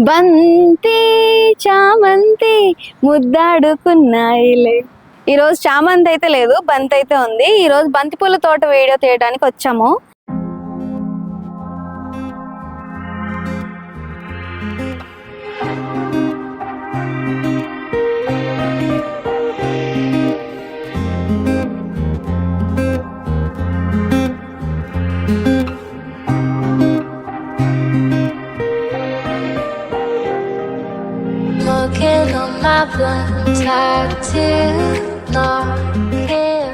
బంతి చామంతి ముద్దాడుకున్నాయిలే. ఈ రోజు చామంతి అయితే లేదు బంతి అయితే ఉంది. ఈ రోజు తోట వీడియో తీయడానికి వచ్చాము. On my blank tattoo, not here.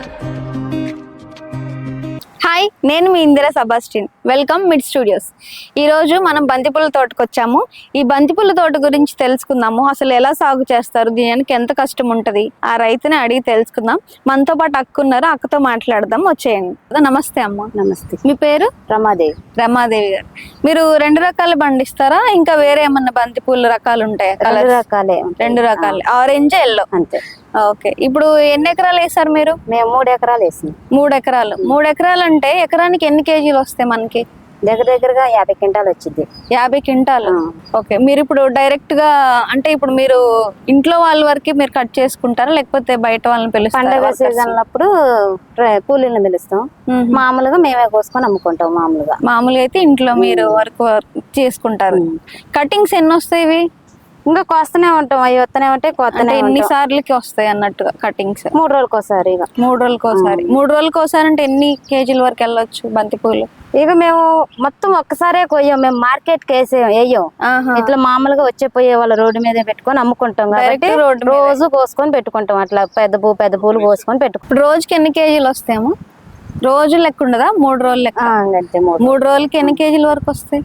Hi నేను మీ Indira Sebastian welcome mid studios. ఈ రోజు మనం బంతిపూల తోటకు వచ్చాము ఈ బంతిపూల తోట గురించి తెలుసుకుందాము. అసలు ఎలా సాగు చేస్తారు? దీనికి ఎంత కష్టం ఉంటది? ఆ రైతుని అడిగి తెలుసుకుందాం. మనతో పాటు అక్క ఉన్నారు అక్కతో మాట్లాడదాం. వచ్చేయండి. నమస్తే అమ్మ. నమస్తే. మీ పేరు? రమాదేవి. రమాదేవి గారు. మీరు రెండు రకాలు పండిస్తారా? ఇంకా వేరే ఏమన్నా బంతిపూల రకాలు ఉంటాయా? రకాలే. రెండు రకాలు. ఆరెంజ్ ఎల్లో అంతే. ఓకే. ఇప్పుడు ఎన్ని ఎకరాలు వేసారు మీరు? మేము మూడు ఎకరాలు వేసింది మూడు ఎకరాలు. మూడు ఎకరాలు అంటే ఎకరానికి ఎన్ని కేజీలు వస్తాయి మనకి? దగ్గర దగ్గరగా యాభై క్వింటాలు వచ్చింది యాభై క్వింటాలు. ఓకే. మీరు ఇప్పుడు డైరెక్ట్గా అంటే ఇప్పుడు మీరు ఇంట్లో వాళ్ళ వరకు మీరు కట్ చేసుకుంటారా? లేకపోతే బయట వాళ్ళని పిలుస్తారా? పండగ? సీజన్ అప్పుడు కూలీలను పిలుస్తాం. మ్మ్. మామూలుగా మేమే కోసుకొని అమ్ముకుంటాం మామూలుగా. మామూలుగా అయితే ఇంట్లో మీరు వర్క్ చేసుకుంటారు. కటింగ్స్ ఎన్ని వస్తాయి ఇంకా కోస్తూనే ఉంటాం. అవి వస్తూనే ఉంటాయి అంటే కొత్తనే ఎన్ని ఉంటాం. సార్లకి వస్తాయి అన్నట్టుగా కటింగ్స్ మూడు రోజులకు ఒకసారి ఇక మూడు రోజులకి ఒకసారి. మూడు రోజులకి ఒకసారి అంటే ఎన్ని కేజీల వరకు వెళ్ళొచ్చు బంతిపూలు? ఇక మేము మొత్తం ఒక్కసారే కొయ్యం. మేము మార్కెట్కి వేసే వేయం. ఇట్లా మామూలుగా వచ్చే పోయే వాళ్ళ రోడ్డు మీద పెట్టుకొని అమ్ముకుంటాం కాబట్టి. రోజు కోసుకొని పెట్టుకుంటాం. అట్లా పెద్ద పూ పెద్ద పూలు కోసుకొని పెట్టుకుంటాం. రోజుకి ఎన్ని కేజీలు వస్తాయేమో రోజు లెక్క ఉండదా? మూడు రోజులు లెక్క? మూడు రోజులకి ఎన్ని కేజీల వరకు వస్తాయి?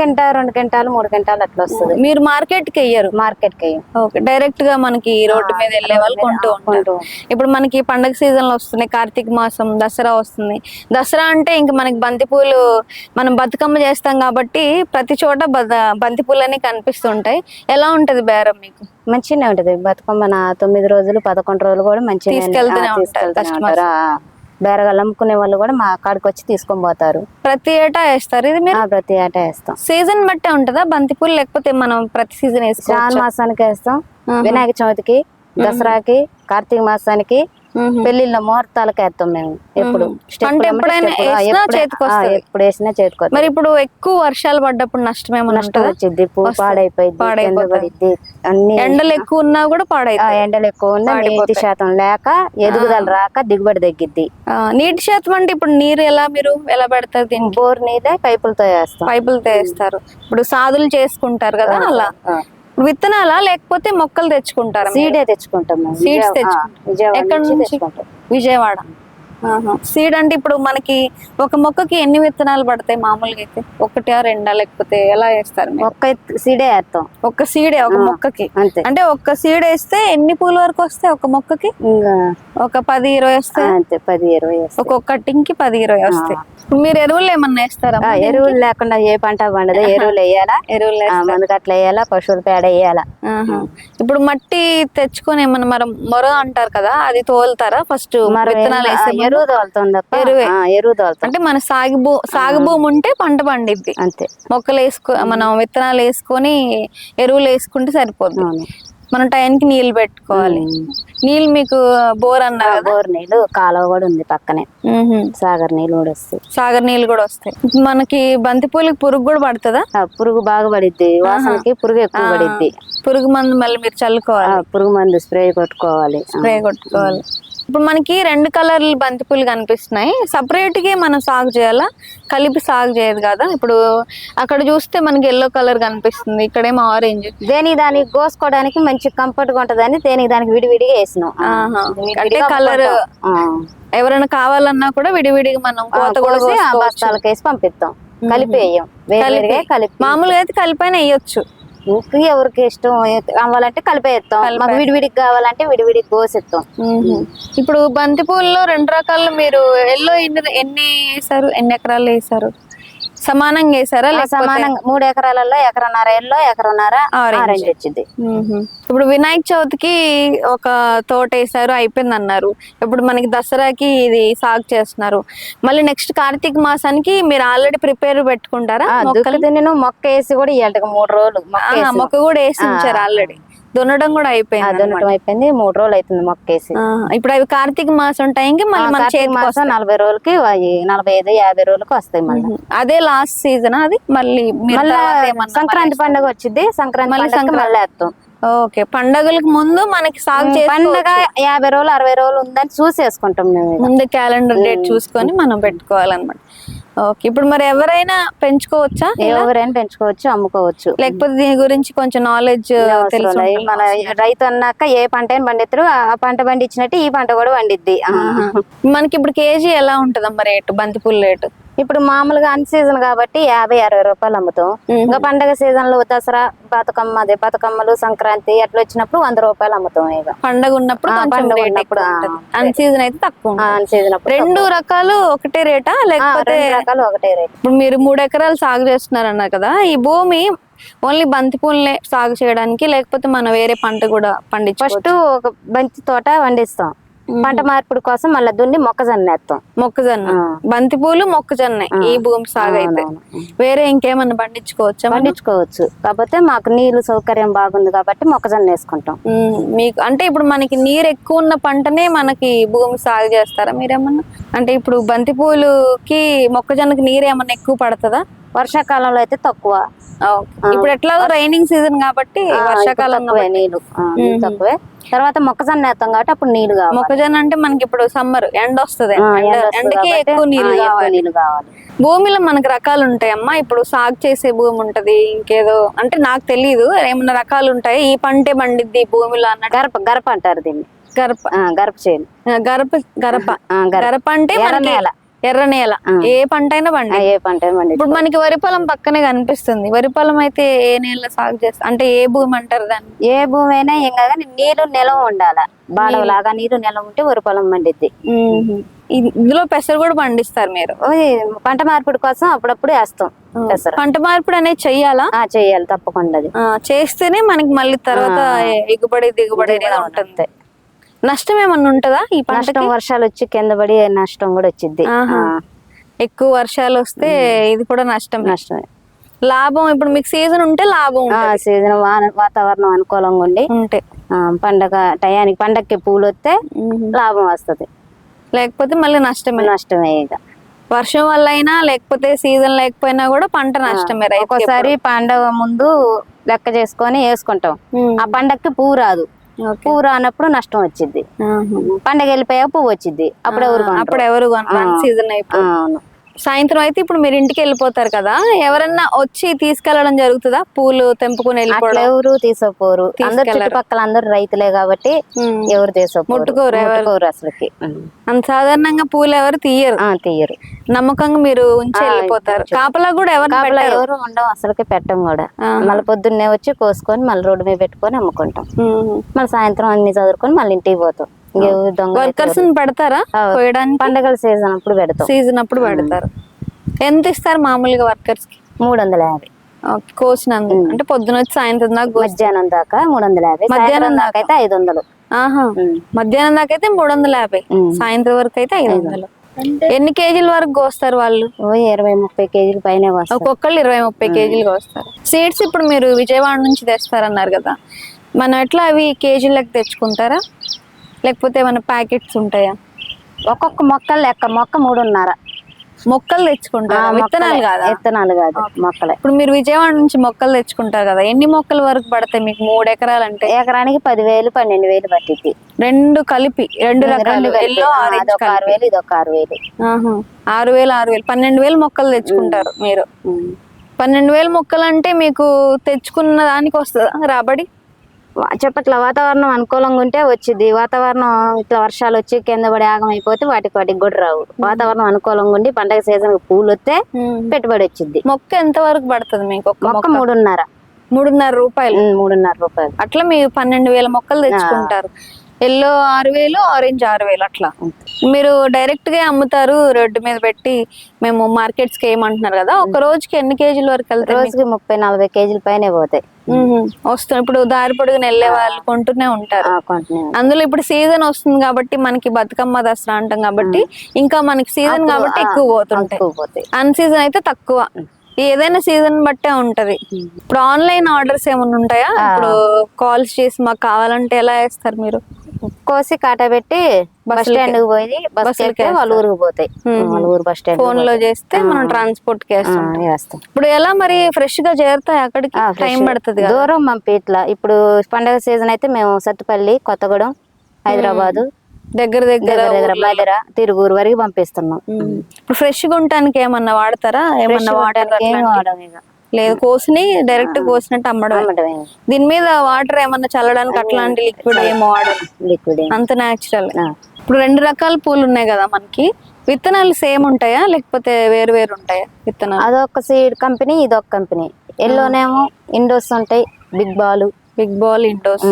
కింటా రెండు కింటాలు మూడు కింటాలు అట్లా వస్తుంది. మీరు మార్కెట్కి వెయ్యరు? మార్కెట్కి ఓకే. డైరెక్ట్గా మనకి రోడ్డు మీద వెళ్ళే వాళ్ళు కొంటూ ఉంటారు. ఇప్పుడు మనకి పండగ సీజన్లు వస్తున్నాయి కార్తీక మాసం దసరా వస్తుంది. దసరా అంటే ఇంక మనకి బంతిపూలు మనం బతుకమ్మ చేస్తాం కాబట్టి ప్రతి చోట బద- బంతిపూలన్నీ కనిపిస్తుంటాయి. ఎలా ఉంటది బేరం మీకు? మంచిగానే ఉంటది. బతుకమ్మ నా తొమ్మిది రోజులు పదకొండు రోజులు కూడా మంచిగా తీసుకెళ్తూనే ఉంటారు customers. బేరగాళ్ళు అమ్ముకునే వాళ్ళు కూడా మా కాడికి వచ్చి తీసుకొని పోతారు. ప్రతి ఏటా వేస్తారు? ఇది మీరు ఆ, ప్రతి ఏటా వేస్తాం. సీజన్ బట్టే ఉంటుందా? బంతిపూలు లేకపోతే మనం ప్రతి సీజన్ శ్రావణ వేసుకోవచ్చు మాసానికి వేస్తాం. వినాయక చవితికి దసరాకి కార్తీక మాసానికి పెళ్ళిళ్ళ ముహూర్తాలకు వేస్తాం మేము ఎప్పుడు. అంటే ఎప్పుడైనా ఎప్పుడే- వేసినా చేతికి మరి ఇప్పుడు ఎక్కువ వర్షాలు పడ్డప్పుడు నష్టం ఏమైనా నష్టం వచ్చింది పువ్వు. పాడైపోయింది అన్ని ఎండలు ఎక్కువ ఉన్నా కూడా పాడైతుంది ఎండలు ఎక్కువ ఉన్నా నీటి. శాతం లేక ఎదుగుదల రాక దిగుబడి తగ్గిద్ది. నీటి శాతం అంటే ఇప్పుడు నీరు ఎలా మీరు ఎలా పెడతారు బోర్ నీదే పైపులతో వేస్తాం. పైపులు తెస్తారు ఇప్పుడు సాదులు చేసుకుంటారు కదా అలా. విత్తనాలా లేకపోతే మొక్కలు తెచ్చుకుంటారా? సీడే తెచ్చుకుంటాం ఆ, తెచ్చుకుంటాం. విజయవాడ ఎక్కడ నుంచి విజయవాడ. సీడ్ అంటే ఇప్పుడు మనకి ఒక మొక్కకి ఎన్ని విత్తనాలు పడతాయి మామూలుగా అయితే? ఒకటా రెండా లేకపోతే ఎలా వేస్తారు? ఒక్క సీడే వేస్తాం. ఒక్క సీడే ఒక. మొక్కకి. అంతే. అంటే ఒక్క సీడ్ వేస్తే ఎన్ని పూల వరకు వస్తాయి ఒక మొక్కకి? ఒక పది ఇరవై వస్తాయి? అంతే పది ఇరవై. ఒక్కొక్క కట్టింగ్కి పది ఇరవై వస్తాయి. మీరు ఎరువులు ఏమన్నా వేస్తారా? ఎరువులు లేకుండా ఏ పంట పండదు. ఎరువులు వేయాలా? ఎరువులు మందుకు అట్లా వేయాలా? పశువుల పేడ వేయాలా. ఇప్పుడు మట్టి తెచ్చుకొని ఏమన్నా మనం మొర అంటారు కదా అది తోలుతారా? ఫస్ట్ మరి విత్తనాలు? ఎరువు తోలుతాం తప్ప. ఎరువే. ఎరువు తోలుతాం అంటే మన సాగు భూ సాగు భూమి ఉంటే పంట పండిద్ది. అంతే. మొక్కలు వేసుకో మనం విత్తనాలు వేసుకొని ఎరువులు వేసుకుంటే సరిపోద్ది. అవును. మనం టైంకి నీళ్ళు పెట్టుకోవాలి. నీళ్ళు మీకు బోర్ అన్నారు కదా? బోర్ నీళ్ళు కాలువ కూడా ఉంది పక్కనే. సాగర్ నీళ్ళు కూడా వస్తాయి. సాగర్ నీళ్ళు కూడా వస్తాయి. మనకి బంతిపూలకి పురుగు కూడా పడుతుందా? పురుగు బాగా పడిద్ది. వాసనకి పురుగు ఎక్కువ పడిద్ది. పురుగు మందు మళ్ళీ మీరు చల్లుకోవాలి. పురుగు మందు స్ప్రే కొట్టుకోవాలి. స్ప్రే కొట్టుకోవాలి. ఇప్పుడు మనకి రెండు కలర్లు బంతిపూలు కనిపిస్తున్నాయి. సపరేట్గా మనం సాగు చేయాలా? కలిపి సాగు చేయదు కదా? ఇప్పుడు అక్కడ చూస్తే మనకి ఎల్లో కలర్ కనిపిస్తుంది. ఇక్కడేమో ఆరెంజ్ దేనికి దానికి కోసుకోవడానికి మంచి కంఫర్ట్గా ఉంటదని దేనికి దానికి విడివిడిగా వేసినాం. అంటే. ఆ. ఎవరైనా కావాలన్నా కూడా విడివిడిగా మనం కోత కూడా. బస్తాలకు వేసి పంపిస్తాం. కలిపి వేయం. కలిపి. మామూలుగా అయితే కలిపైన వేయొచ్చు. ఇంక ఎవరికి ఇష్టం? కావాలంటే కలిపేస్తాం. కలిపేస్తాం. మాకు విడివిడికి కావాలంటే విడివిడికి కోసిస్తాం. ఇప్పుడు బంతి పూల్లో రెండు రకాలు మీరు ఎల్లో ఎన్ని ఎన్ని వేసారు ఎన్ని ఎకరాలు వేసారు సమానంగా వేసారా సమానంగా మూడు ఎకరాలలో ఎకరన్నర ఎల్లో ఎకరన్నర. ఆరెంజ్ వచ్చింది. ఇప్పుడు వినాయక చవితికి ఒక తోట వేసారు అయిపోయింది అన్నారు ఇప్పుడు మనకి దసరాకి ఇది సాగు చేస్తున్నారు. మళ్ళీ నెక్స్ట్ కార్తీక మాసానికి మీరు ఆల్రెడీ ప్రిపేర్ పెట్టుకుంటారా దున్నిను మొక్క వేసి కూడా ఇవాళకి మూడు రోజులు మొక్క కూడా వేసి ఉంచారు ఆల్రెడీ. దున్నడం కూడా అయిపోయింది అయిపోయింది. మూడు రోజులు అవుతుంది మొక్క వేసి ఆహా, ఇప్పుడు అవి కార్తీక మాసం టైంకి మళ్ళీ మన మాసం. నలభై రోజులకి అవి నలభై ఐదు యాభై రోజులకి వస్తాయి మళ్ళీ. అదే లాస్ట్ సీజన్ అది మళ్ళీ సంక్రాంతి పండుగ వచ్చింది సంక్రాంతి మళ్ళీ వేస్తాం. ఓకే పండగలకు ముందు మనకి సాగు పండుగ యాభై రోజులు అరవై రోజులు ఉందని చూసి వేసుకుంటాం మేము ఇక. ముందు క్యాలెండర్ డేట్ చూసుకొని మనం పెట్టుకోవాలన్నమాట. ఓకే. ఇప్పుడు మరి ఎవరైనా పెంచుకోవచ్చా ఎవరైనా పెంచుకోవచ్చు అమ్ముకోవచ్చు. లేకపోతే దీని గురించి కొంచెం నాలెడ్జ్ తెలుసు. మన రైతు అన్నాక ఏ పంట అయినా పండిస్తారు ఆ పంట పండించినట్టు ఈ పంట కూడా పండిద్ది. మనకి ఇప్పుడు కేజీ ఎలా ఉంటదమ్మా రేటు? బంతిపూల రేటు? ఇప్పుడు మామూలుగా అన్ సీజన్ కాబట్టి యాభై అరవై రూపాయలు అమ్ముతాం. ఇంకా పండగ సీజన్లో దసరా బతుకమ్మ అదే బతుకమ్మలు సంక్రాంతి అట్లా వచ్చినప్పుడు వంద రూపాయలు అమ్ముతాం ఇక. పండగ ఉన్నప్పుడు పండగ ఉన్నప్పుడు, అన్ సీజన్ అయితే తక్కువ. అన్ సీజన్ రెండు రకాలు ఒకటే రేటా? లేకపోతే రకాలు ఒకటే రేట్. ఇప్పుడు మీరు మూడు ఎకరాలు సాగు చేస్తున్నారు అన్నారు కదా ఈ భూమి ఓన్లీ బంతిపూలనే సాగు చేయడానికి లేకపోతే మనం వేరే పంట కూడా పండించవచ్చు ఫస్ట్ ఒక బంతి తోట వండిస్తాం. పంట మార్పిడి కోసం మళ్ళీ దున్ని మొక్కజొన్న వేస్తాం మొక్కజొన్న. ఆ. బంతిపూలు మొక్కజొన్న ఈ భూమి సాగు అయితే. వేరే ఇంకేమన్నా పండించుకోవచ్చా? పండించుకోవచ్చు. కాకపోతే మాకు నీళ్ళు సౌకర్యం బాగుంది కాబట్టి మొక్కజొన్న వేసుకుంటాం. మీకు అంటే ఇప్పుడు మనకి నీరు ఎక్కువ ఉన్న పంటనే మనకి భూమి సాగు చేస్తారా మీరేమన్నా? అంటే ఇప్పుడు బంతిపూలుకి మొక్కజొన్నకి నీరు ఏమన్నా ఎక్కువ పడుతుందా? వర్షాకాలంలో అయితే తక్కువ. ఇప్పుడు ఎట్లాగో రైనింగ్ సీజన్ కాబట్టి వర్షాకాలం తక్కువే తర్వాత మొక్కజొన్న వేస్తాం కాబట్టి అప్పుడు నీళ్ళు కావాలి. మొక్కజొన్న అంటే మనకి ఇప్పుడు సమ్మర్ ఎండ వస్తుంది. ఎండకి ఎక్కువ నీళ్ళు కావాలి. భూమిలో మనకు రకాలు ఉంటాయమ్మా. ఇప్పుడు సాగు చేసే భూమి ఉంటది ఇంకేదో. అంటే నాకు తెలియదు ఏమన్నా రకాలు ఉంటాయి? ఈ పంటే పండిద్ది భూమిలో అన్నట్టు. గరప గరప అంటారు దీన్ని. గరప. గరప చేను. గరప గరప. గరప. అంటే నేల. ఎర్ర నేల. ఏ పంట అయినా పండి ఏ పంట పండి. ఇప్పుడు మనకి వరి పొలం పక్కనే కనిపిస్తుంది. వరి పొలం అయితే ఏ నేల సాగు చేస్తా అంటే ఏ భూమి అంటారు దాన్ని? ఏ భూమి అయినా ఏం కాదు నీళ్ళు నిలవ ఉండాల. బాడవలాగా నీరు నిలవ ఉంటే వరి పొలం పండిద్ది. ఇది- ఇందులో పెసరు కూడా పండిస్తారు మీరు. పంట మార్పిడి కోసం అప్పుడప్పుడు వేస్తాం పెసర. పంట మార్పిడి అనేది చెయ్యాలా? ఆ చెయ్యాలి తప్పకుండా చేస్తేనే మనకి మళ్ళీ తర్వాత ఎగుబడి దిగుబడి అనేది ఉంటుంది. నష్టం ఏమన్నా ఉంటుందా ఈ పంటకి? నష్టం వర్షాలు వచ్చి కింద పడి నష్టం కూడా వచ్చింది ఆహా. ఎక్కువ వర్షాలు వస్తే ఇది కూడా నష్టం నష్టమే. లాభం ఇప్పుడు మీకు సీజన్ ఉంటే లాభం ఉంటుంది. సీజన్ వాతావరణం అనుకూలంగా ఉండి ఉంటే. ఆ, పండగ టయానికి పండగకి పూలు వస్తే లాభం వస్తది. లేకపోతే మళ్ళీ నష్టమే. నష్టమే ఇక. వర్షం వల్ల అయినా లేకపోతే సీజన్ లేకపోయినా కూడా పంట నష్టమే రైతుకి ఒక్కోసారి పండగ ముందు లెక్క చేసుకొని వేసుకుంటాం. ఆ పండగకి పువ్వు రాదు. పువ్వు రానప్పుడు నష్టం వచ్చింది. పండగ వెళ్ళిపోయాక పువ్వు వచ్చింది అప్పుడు ఎవరు? అప్పుడు ఎవరు సీజన్ అయిపోయి అవును. సాయంత్రం అయితే ఇప్పుడు మీరు ఇంటికి వెళ్ళిపోతారు కదా ఎవరన్నా వచ్చి తీసుకెళ్ళడం జరుగుతుందా? పూలు తెంపుకుని వెళ్ళిపోవడం? ఎవరు తీసుకోపోరు అందరు తీసుకెళ్ళరు. చుట్టుపక్కల అందరు రైతులే కాబట్టి. ఎవరు తీసుకోపోరు ముట్టుకోరు ఎవరు. అసలుకి. అంత సాధారణంగా పూలు ఎవరు తీయరు. ఆ, తీయరు. నమ్మకంగా మీరు ఉంచి వెళ్ళిపోతారు. కాపలా కూడా ఎవరు ఎవరు ఉండవు అసలుకి పెట్టం కూడా. మళ్ళీ పొద్దున్నే వచ్చి కోసుకొని మళ్ళీ రోడ్డు మీద పెట్టుకొని అమ్ముకుంటాం. మళ్ళీ సాయంత్రం అన్ని చదువుకొని మళ్ళీ ఇంటికి పోతాం. వర్కర్స్ పెడతారా. కోయడానికి పండగల సీజన్ అప్పుడు పెడతాం. సీజన్ అప్పుడు పెడతారు. ఎంత ఇస్తారు మామూలుగా వర్కర్స్కి మూడు వందల యాభై కోసినందుకు అంటే పొద్దున వచ్చి సాయంత్రం దాకా మధ్యాహ్నం దాకా మూడు వందల యాభై మధ్యాహ్నం దాకా? అయితే ఐదు వందలు ఆహా. మధ్యాహ్నం దాకా అయితే మూడు వందల యాభై. సాయంత్రం వరకు అయితే ఐదు వందలు. ఎన్ని కేజీల వరకు కోస్తారు వాళ్ళు? ఓ ఇరవై ముప్పై కేజీలు పైన వస్తాయి ఒక్కొక్కళ్ళు ఇరవై ముప్పై కేజీలు కోస్తారు. సీడ్స్ ఇప్పుడు మీరు విజయవాడ నుంచి తెస్తారన్నారు కదా. మనం ఎట్లా అవి కేజీలకు తెచ్చుకుంటారా? లేకపోతే ఏమైనా ప్యాకెట్స్ ఉంటాయా? ఒక్కొక్క మొక్క లెక్క మొక్క మూడున్నర. మొక్కలు తెచ్చుకుంటారా? విత్తనాలు మొక్కలే. కాదా? విత్తనాలు కాదు మొక్కలే. ఇప్పుడు మీరు విజయవాడ నుంచి మొక్కలు తెచ్చుకుంటారు కదా ఎన్ని మొక్కల వరకు పడతాయి మీకు మూడు ఎకరాలు అంటే ఎకరానికి పదివేలు పన్నెండు వేలు పట్టిద్ది. రెండు కలిపి రెండు రకాలు. ఎల్లో ఆరు వేలు ఇదొక ఆరు వేలు. ఆరు వేలు ఆరు వేలు పన్నెండు వేలు మొక్కలు తెచ్చుకుంటారు మీరు. పన్నెండు వేలు మొక్కలు అంటే మీకు తెచ్చుకున్న దానికి వస్తుందా? రాబడి? చెప్పట్ల వాతావరణం అనుకూలంగా ఉంటే వచ్చింది వాతావరణం ఇట్లా వర్షాలు వచ్చి కింద పడి ఆగం అయిపోతే వాటికి వాటికి కూడా రావు. వాతావరణం అనుకూలంగా ఉండి పండగ సీజన్ పూలు వస్తే పెట్టుబడి వచ్చింది మొక్క ఎంత వరకు పడుతుంది మీకు మొక్క మూడున్నర. మూడున్నర రూపాయలు. మూడున్నర రూపాయలు. అట్లా మీరు పన్నెండు వేల మొక్కలు తెచ్చుకుంటారు. ఎల్లో ఆరు వేలు ఆరెంజ్ ఆరు వేలు అట్లా. మీరు డైరెక్ట్గా అమ్ముతారు రోడ్డు మీద పెట్టి మేము మార్కెట్స్కి ఏమంటున్నారు కదా ఒక రోజుకి ఎన్ని కేజీల వరకు వెళ్తారు రోజుకి ముప్పై నలభై కేజీల పైనే పోతాయి. వస్తుంది. ఇప్పుడు దారి పొడుగున వెళ్ళే వాళ్ళు కొంటూనే ఉంటారు. అందులో ఇప్పుడు సీజన్ వస్తుంది కాబట్టి మనకి బతుకమ్మ దసరా అంటాం కాబట్టి ఇంకా మనకి సీజన్ కాబట్టి ఎక్కువ పోతుంటాయి. అన్ సీజన్ అయితే తక్కువ. ఏదైనా సీజన్ బట్టే ఉంటది. ఇప్పుడు ఆన్లైన్ ఆర్డర్స్ ఏమైనా ఉంటాయా? ఇప్పుడు కాల్స్ చేసి మాకు కావాలంటే ఎలా వేస్తారు మీరు? కోసి కాట పెట్టి బస్ స్టాండ్కి పోయి బస్ ఎక్కితే వాళ్ళ ఊరికి పోతాయి. వాళ్ళ ఊరు బస్ స్టాండ్ ఫోన్లో చేస్తే మనం ట్రాన్స్పోర్ట్ వేస్తాం. ఇప్పుడు ఎలా మరి ఫ్రెష్గా చేరుతాయి అక్కడికి? టైం. పడుతుంది దూరం పంపి ఇట్లా ఇప్పుడు పండగ సీజన్ అయితే మేము సత్తుపల్లి కొత్తగూడెం హైదరాబాద్ దగ్గర దగ్గర దగ్గర దగ్గర తిరుగురు వరకు పంపిస్తున్నాం. ఇప్పుడు ఫ్రెష్గా ఉండటానికి ఏమన్నా వాడతారా? ఏమన్నా వాటర్ ఏం వాడం ఇక. లేదు కోసిని డైరెక్ట్ కోసినట్టు అమ్మడం అమ్మటమే. దీని మీద వాటర్ ఏమన్నా చల్లడానికి అట్లాంటి లిక్విడ్ ఏమో వాడరు లిక్విడ్. అంత న్యాచురల్. ఇప్పుడు రెండు రకాల పూలు ఉన్నాయి కదా మనకి. విత్తనాలు సేమ్ ఉంటాయా? లేకపోతే వేరు వేరు ఉంటాయా విత్తనాలు? అదొక సీడ్ కంపెనీ ఇదొక కంపెనీ ఎల్లోనేమో ఇండోస్ ఉంటాయి. బిగ్ బాల్ బిగ్ బాల్ ఇండోస్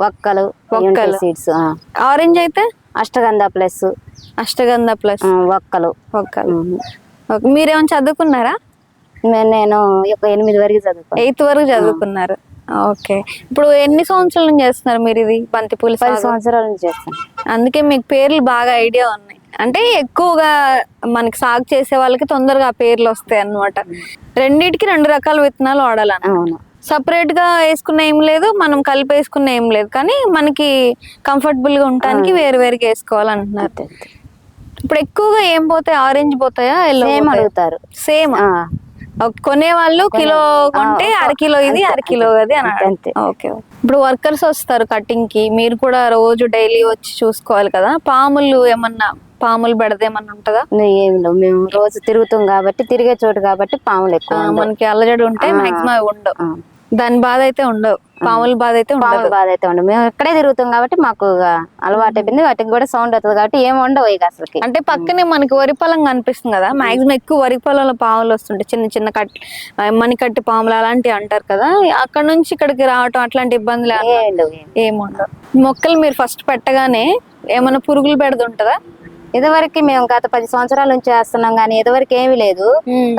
వక్కలు వక్కలు. సీడ్స్ ఆరెంజ్ అయితే? అష్టగంధ ప్లస్ అష్టగంధ ప్లస్ వక్కలు. ఒక్కలు ఓకే. మీరేమైనా చదువుకున్నారా? నేను ఒక ఎనిమిది వరకు చదువుకున్నాను ఎయిత్ వరకు చదువుకున్నారు. ఓకే. ఇప్పుడు ఎన్ని సంవత్సరాల నుంచి చేస్తున్నారు మీరు ఇది? బంతిపూల పది సంవత్సరాల నుంచి చేస్తాను అందుకే మీకు పేర్లు బాగా ఐడియా ఉన్నాయి. అంటే ఎక్కువగా మనకి సాగు చేసే వాళ్ళకి తొందరగా ఆ పేర్లు వస్తాయి అన్నమాట. రెండిటికి రెండు రకాల విత్తనాలు వాడాలన్న అవును. సపరేట్గా వేసుకున్న ఏం లేదు మనం కలిపి వేసుకున్న ఏం లేదు. కానీ మనకి కంఫర్టబుల్గా ఉండటానికి వేరు వేరుగా వేసుకోవాలంటున్నారు. ఇప్పుడు ఎక్కువగా ఏం పోతాయి? ఆరెంజ్ పోతాయా? ఎల్లో సేమ్ అడుగుతారు. సేమ్. ఆ, కొనే వాళ్ళు కిలో కొంటే అర కిలో ఇది అర కిలో అది అని అంతే. ఓకే ఇప్పుడు వర్కర్స్ వస్తారు కటింగ్కి మీరు కూడా రోజు డైలీ వచ్చి చూసుకోవాలి కదా. పాములు ఏమన్నా పాములు బెడద ఏమన్నా ఉంటుందా? ఏం లేవు. మేము రోజు తిరుగుతాం కాబట్టి తిరిగే చోటు కాబట్టి పాములు ఎక్కువ. మనకి అల్లజడి ఉంటే మాక్సిమం ఉండవు. దాని బాధ అయితే ఉండవు. పాముల బాధ అయితే పాములు బాధ అయితే ఉండవు మేము ఇక్కడే తిరుగుతాం కాబట్టి మాకు అలవాటు అయిపోయింది. వాటికి కూడా సౌండ్ అవుతుంది కాబట్టి ఏం ఉండవు ఇక అసలుకి. అంటే పక్కనే మనకి వరి పొలం కనిపిస్తుంది కదా మాక్సిమం ఎక్కువ వరి పొలంలో పాములు వస్తుంటాయి. చిన్న చిన్న కట్ మణికట్టి పాములు అలాంటివి అంటారు కదా అక్కడ నుంచి ఇక్కడికి రావటం అట్లాంటి ఇబ్బందులు. ఏముండవు మొక్కలు మీరు ఫస్ట్ పెట్టగానే ఏమైనా పురుగులు పెడుతుంటదా ఇదివరకు మేము గత పది సంవత్సరాల నుంచి వేస్తున్నాం కానీ ఇదివరకు ఏమీ లేదు.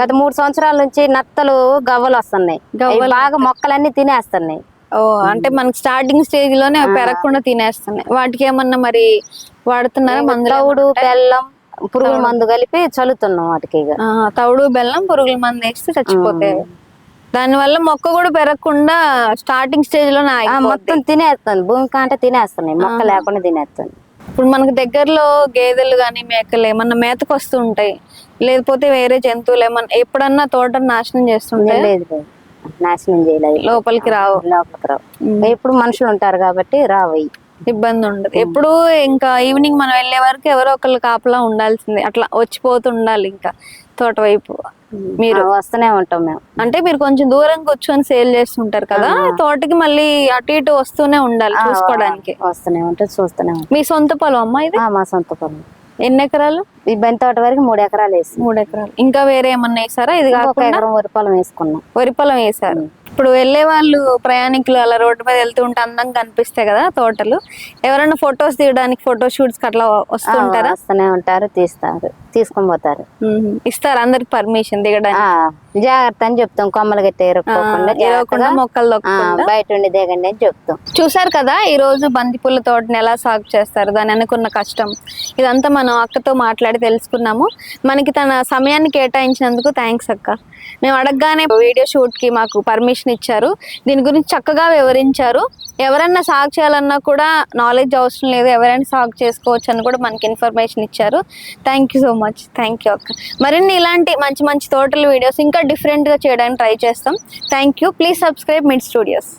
గత మూడు సంవత్సరాల నుంచి నత్తలు గవ్వలు వస్తున్నాయి. బాగా మొక్కలన్నీ తినేస్తున్నాయి. ఓ అంటే మనకి స్టార్టింగ్ స్టేజ్లోనే పెరగకుండా తినేస్తున్నాయి. వాటికి ఏమన్నా మరి వాడుతున్నారా తౌడు బెల్లం పురుగుల మందు కలిపి చల్లుతున్నాం వాటికి తౌడు బెల్లం పురుగుల మందు వేస్తే చచ్చిపోతాయి. దానివల్ల మొక్క కూడా పెరగకుండా స్టార్టింగ్ స్టేజ్ ఆగిపోద్ది. మొత్తం తినేస్తుంది. భూమి కాంటే తినేస్తున్నాయి. మొక్క లేకుండా తినేస్తుంది. ఇప్పుడు మనకి దగ్గరలో గేదెలు కానీ మేకలు ఏమన్నా మేతకు వస్తూ ఉంటాయి. లేకపోతే వేరే జంతువులు ఏమన్నా ఎప్పుడన్నా తోటను నాశనం చేస్తుంటాయి లేదు నాశనం చేయలేదు. లోపలికి రావు. లోపలికి రావు. ఇప్పుడు మనుషులు ఉంటారు కాబట్టి రావు. ఇబ్బంది ఉండదు. ఎప్పుడు ఇంకా ఈవినింగ్ మనం వెళ్ళే వరకు ఎవరో ఒకళ్ళు కాపలా ఉండాల్సిందే. అట్లా వచ్చిపోతూ ఉండాలి ఇంకా తోట వైపు మీరు వస్తూనే ఉంటాం మేము. అంటే మీరు కొంచెం దూరం కూర్చొని సేల్ చేస్తుంటారు కదా తోటకి మళ్ళీ అటు ఇటు వస్తూనే ఉండాలి చూసుకోవడానికి. వస్తూనే ఉంటాం చూస్తూనే ఉంటాం. మీ సొంత పొలం అమ్మా ఇది? మా సొంత పొలం. ఎన్ని ఎకరాలు? ఈ బంతి తోట వరకు మూడు ఎకరాలు వేసి. మూడు ఎకరాలు. ఇంకా వేరే ఏమన్నా వేసారా? ఇది ఒక ఎకరం వరి పొలం వేసుకున్నాం. వరి పొలం వేసారు. ఇప్పుడు వెళ్ళే వాళ్ళు ప్రయాణికులు అలా రోడ్డు మీద వెళ్తూ ఉంటే అందంగా కనిపిస్తాయి కదా తోటలు. ఎవరైనా ఫొటోస్ తీయడానికి ఫోటో షూట్స్ అట్లా వస్తూ ఉంటారా? వస్తూనే ఉంటారు తీస్తారు. తీసుకొని పోతారు. ఇస్తారు అందరికి పర్మిషన్ దిగడానికి. జాగ్రత్త అని చెప్తాం. కొమ్మలు గట్టి మొక్కలు బయట ఉండి దిగండి అని చెప్తాం. చూసారు కదా ఈ రోజు బంతిపూల తోటని ఎలా సాగు చేస్తారు దాని అనుకున్న కష్టం. ఇదంతా మనం అక్కతో మాట్లాడి తెలుసుకున్నాము. మనకి తన సమయాన్ని కేటాయించినందుకు థ్యాంక్స్ అక్క. మేము అడగగానే వీడియో షూట్కి మాకు పర్మిషన్ ఇచ్చారు. దీని గురించి చక్కగా వివరించారు. ఎవరన్నా సాగు చేయాలన్నా కూడా నాలెడ్జ్ అవసరం లేదు. ఎవరైనా సాగు చేసుకోవచ్చు అని కూడా మనకి ఇన్ఫర్మేషన్ ఇచ్చారు. Thank you so much thank you అక్క. మరిన్ని ఇలాంటి మంచి మంచి తోటల వీడియోస్ ఇంకా డిఫరెంట్గా చేయడానికి ట్రై చేస్తాం. Thank you please subscribe mid studios